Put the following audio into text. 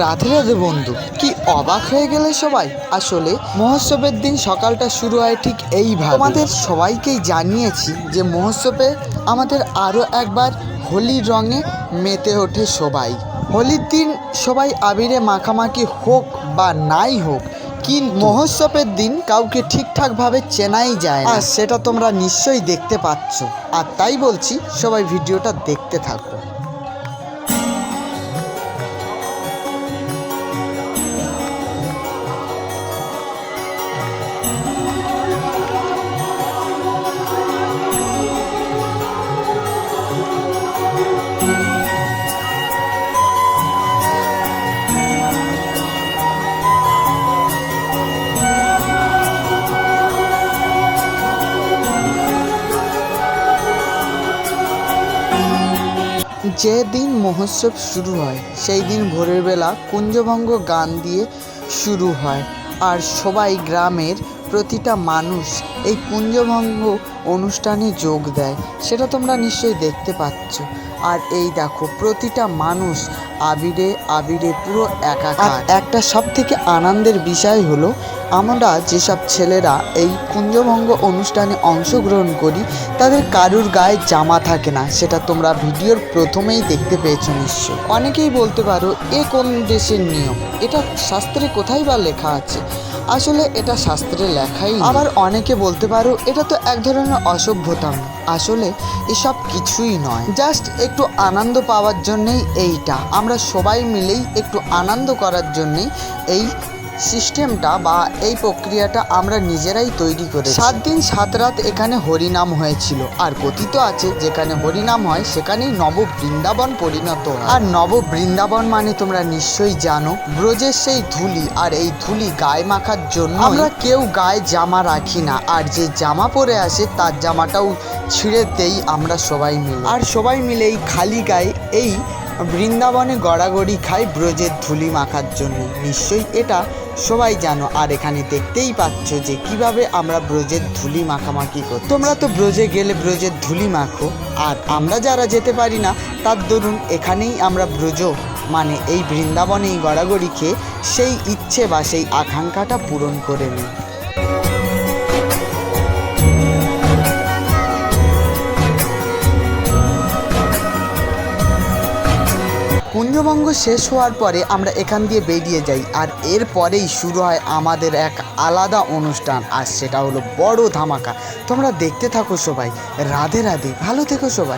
রাধে রাধে বন্ধু। কি অবাক হয়ে গেলে সবাই? আসলে মহোৎসবের দিন সকালটা শুরু হয় ঠিক এইভাবে আমাদের সবাইকেই জানিয়েছি যে মহোৎসবে আমাদের আরও একবার হোলির রঙে মেতে ওঠে সবাই। হোলির দিন সবাই আবিরে মাখামাখি হোক বা নাই হোক কিন্তু মহোৎসবের দিন কাউকে ঠিকঠাকভাবে চেনাই যায় আর সেটা তোমরা নিশ্চয়ই দেখতে পাচ্ছ। আর তাই বলছি, সবাই ভিডিওটা দেখতে থাকো। যে দিন মহোৎসব শুরু হয় সেই দিন ভোরের বেলা কুঞ্জভঙ্গ গান দিয়ে শুরু হয়। আর সবাই গ্রামের প্রতিটা মানুষ এই কুঞ্জভঙ্গ অনুষ্ঠানে যোগ দেয়, সেটা তোমরা নিশ্চয়ই দেখতে পাচ্ছ। আর এই দেখো, প্রতিটা মানুষ আবিরে আবিরে পুরো একাকার। একটা সব থেকে আনন্দের বিষয় হলো, আমরা যেসব ছেলেরা এই কুঞ্জভঙ্গ অনুষ্ঠানে অংশগ্রহণ করি, তাদের কারুর গায়ে জামা থাকে না, সেটা তোমরা ভিডিওর প্রথমেই দেখতে পেয়েছ নিশ্চয় অনেকেই বলতে পারো, এ কোন দেশের নিয়ম? এটা শাস্ত্রে কোথায় বা লেখা আছে? আসলে এটা শাস্ত্রে নেই। আবার অনেকে বলতে পারো এটা তো এক ধরনের অসভ্যতা আসলে এসব কিছুই নয়। জাস্ট একটু আনন্দ পাওয়ার জন্যেই এইটা। আমরা সবাই মিলেই একটু আনন্দ করার জন্যেই এই সিস্টেমটা বা এই প্রক্রিয়াটা আমরা নিজেরাই তৈরি করে সাত দিন সাত রাত এখানে হরিনাম হয়েছিল। আর কথিত আছে, যেখানে হরিনাম হয়, সেখানেই নব বৃন্দাবন পরিণত হয়। আর নব বৃন্দাবন মানে তোমরা নিশ্চয়ই জানো, ব্রজের সেই ধুলি আর এই ধুলি গায়ে মাখার জন্য আমরা কেউ গায়ে জামা রাখি না। আর যে জামা পরে আসে, তার জামাটাও ছিঁড়ে দেই আমরা সবাই মিলে। আর সবাই মিলে এই খালি গায়ে এই বৃন্দাবনে গড়াগড়ি খায় ব্রজের ধুলি মাখার জন্য। নিশ্চয়ই এটা সবাই জানো, আর এখানে দেখতেই পাচ্ছ যে কীভাবে আমরা ব্রজের ধুলি মাখামাখি করি তোমরা তো ব্রজে গেলে ব্রজের ধুলি মাখো, আর আমরা যারা যেতে পারি না, তার দরুন এখানেই আমরা ব্রজ মানে এই বৃন্দাবনেই গড়াগড়ি খেয়ে সেই ইচ্ছে বা সেই আকাঙ্ক্ষাটা পূরণ করে নিই। কুঞ্জভঙ্গ শেষ হওয়ার পরে আমরা এখান দিয়ে বেরিয়ে যাই আর এরপরেই শুরু হয় আমাদের এক আলাদা অনুষ্ঠান আর সেটা হলো বড় ধামাকা। তোমরা দেখতে থাকো সবাই। রাধে রাধে। ভালো থেকো সবাই।